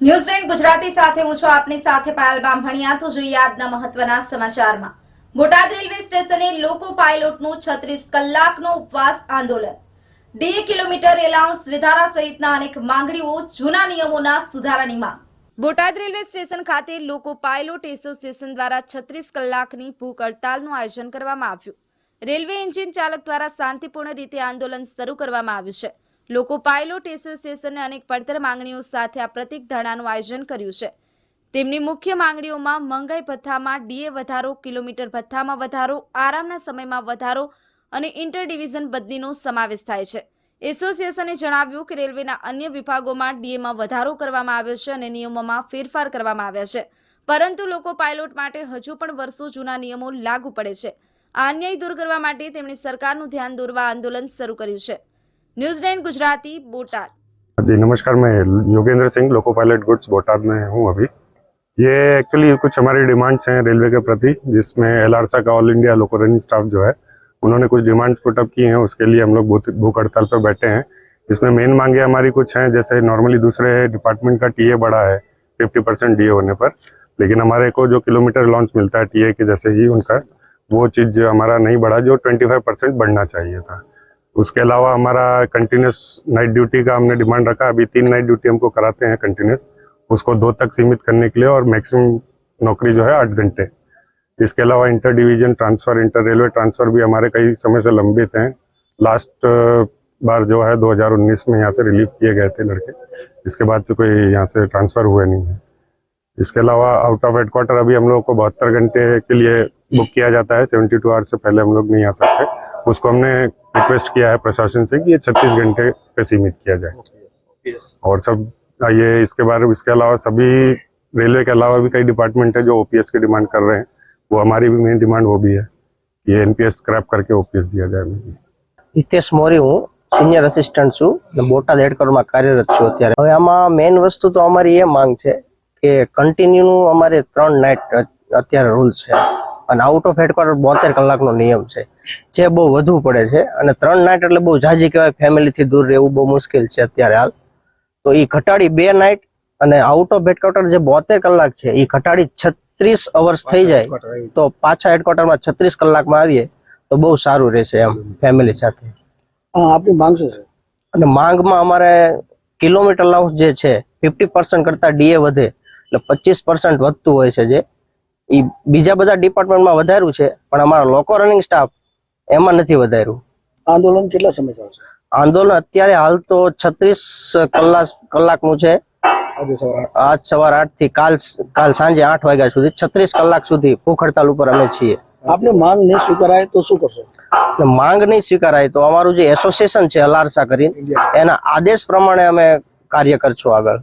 News Gujarati સાથે હું છું આપની સાથે પાયલ બામભણિયા તો જોઈએ આજના મહત્વના સમાચારમાં. બોટાદ રેલવે સ્ટેશને લોકો પાયલોટનું છત્રીસ કલાકનો ઉપવાસ આંદોલન. ડીએ કિલોમીટર એલાઉન્સ વધારા સહિતના અનેક માંગણીઓ જૂના નિયમોના સુધારાની માંગ. બોટાદ રેલવે સ્ટેશન ખાતે લોકો પાયલોટ એસોસિએશન દ્વારા છત્રીસ કલાકની ભૂખ હડતાલનું આયોજન કરવામાં આવ્યું. રેલવે એન્જિન ચાલક દ્વારા શાંતિપૂર્ણ રીતે આંદોલન શરૂ કરવામાં આવ્યું છે. લોકો પાયલોટ એસોસિએશને અનેક પડતર માંગણીઓ સાથે આ પ્રતિક ધરણાનું આયોજન કર્યું છે. તેમની મુખ્ય માંગણીઓમાં મંગાઈ ભથ્થામાં ડીએ વધારો, કિલોમીટર ભથ્થામાં વધારો, આરામના સમયમાં વધારો અને ઇન્ટર ડિવિઝન બદલીનો સમાવેશ થાય છે. એસોસિએશને જણાવ્યું કે રેલવેના અન્ય વિભાગોમાં ડીએમાં વધારો કરવામાં આવ્યો છે અને નિયમોમાં ફેરફાર કરવામાં આવ્યા છે. પરંતુ લોકો પાયલોટ માટે હજુ પણ વર્ષો જૂના નિયમો લાગુ પડે છે. આ અન્યાય દૂર કરવા માટે તેમણે સરકારનું ધ્યાન દોરવા આંદોલન શરૂ કર્યું છે. News nine Gujarati, Botad. जी, नमस्कार, मैं Yogendra Singh loco pilot goods Botad में हूँ अभी। ये एक्चुअली कुछ हमारी डिमांड्स हैं रेलवे के प्रति, जिसमें एलआरसा का all India loco running staff जो है, उन्होंने कुछ डिमांड्स पुटअप की हैं, उसके लिए हम लोग भूख हड़ताल पर बैठे हैं। इसमें मेन मांगे हमारी कुछ हैं, जैसे नॉर्मली दूसरे डिपार्टमेंट का टीए बढ़ा है फिफ्टी परसेंट डी होने पर। लेकिन हमारे को जो किलोमीटर लॉन्च मिलता है टीए के जैसे ही उनका, वो चीज़ हमारा नहीं बढ़ा, जो ट्वेंटी फाइव परसेंट बढ़ना चाहिए था। उसके अलावा हमारा कंटिन्यूस नाइट ड्यूटी का हमने डिमांड रखा। अभी तीन नाइट ड्यूटी हमको कराते हैं कंटिन्यूस उसको दो तक सीमित करने के लिए और मैक्सिमम नौकरी जो है आठ घंटे। इसके अलावा inter division transfer inter railway transfer भी हमारे कई समय से लंबित हैं। लास्ट बार जो है 2019 में यहाँ से रिलीव किए गए थे लड़के। इसके बाद से कोई यहाँ से ट्रांसफ़र हुए नहीं है। इसके अलावा आउट ऑफ़ हेडक्वार्टर अभी हम लोग को बहत्तर घंटे के लिए बुक किया जाता है। सेवेंटी टू आवर्स से पहले हम लोग नहीं आ सकते। उसको हमने रिक्वेस्ट किया है प्रशासन से कि ये छत्तीस घंटे पे सीमित किया जाए और सब ये इसके बारे इसके अलावा सभी रेलवे के अलावा भी कई डिपार्टमेंट है जो ओपीएस की डिमांड कर रहे हैं वो हमारी भी मेन डिमांड वो भी है कि एनपीएस स्क्रैप करके ओपीएस दिया जाए हमें હિતેશ મોરી હું સિનિયર અસિસ્ટન્ટ છું અને બોટાદ હેડક્વાર્ટરમાં કાર્યરત છું અત્યારે હવે આમાં મેઇન વસ્તુ તો અમારી એ માંગ છે કે કન્ટિન્યુનું અમારે ત્રણ નાઇટ અત્યારે રૂલ છે અને આઉટ ઓફ હેડક્વાર્ટર બોતેર કલાકનો નિયમ છે. જે બહુ વધુ પડે છે. અને ત્રણ નાઇટ એટલે બહુ ઝાઝી કહેવાય ફેમિલીથી દૂર રહેવું બહુ મુશ્કેલ છે અત્યારે હાલ. તો એ ઘટાડી બે નાઇટ અને આઉટ ઓફ હેડક્વાર્ટર જે બોતેર કલાક છે એ ઘટાડી છત્રીસ અવર્સ થઈ જાય. તો પાછા હેડક્વાર્ટરમાં છત્રીસ કલાકમાં આવીએ તો બહુ સારું રહેશે એમ ફેમિલી સાથે. આપણી માંગ શું છે? અને માંગમાં અમારે કિલોમીટર લાઉસ જે છે ફિફ્ટી પર્સન્ટ કરતા ડીએ વધે. એટલે પચીસ પર્સન્ટ વધતું હોય છે જે. એ બીજા બધા ડિપાર્ટમેન્ટમાં વધાર્યું છે પણ અમારા લોકો રનિંગ સ્ટાફ એમાં નથી વધાર્યું. આંદોલન કેટલા સમય ચાલશે આંદોલન અત્યારે હાલ તો છત્રીસ કલાક કલાકનું છે. આજ સવાર આઠ. થી કાલ કાલ સાંજે આઠ વાગ્યા સુધી છત્રીસ કલાક સુધી ભૂખ હડતાલ ઉપર અમે છીએ. આપણે માંગ નહીં સ્વીકારાય તો શું કરશો? માંગ નહીં સ્વીકારાય તો અમારું જે એસોસિએશન છે અલારસા કરીને એના આદેશ પ્રમાણે અમે કાર્ય કરશું આગળ.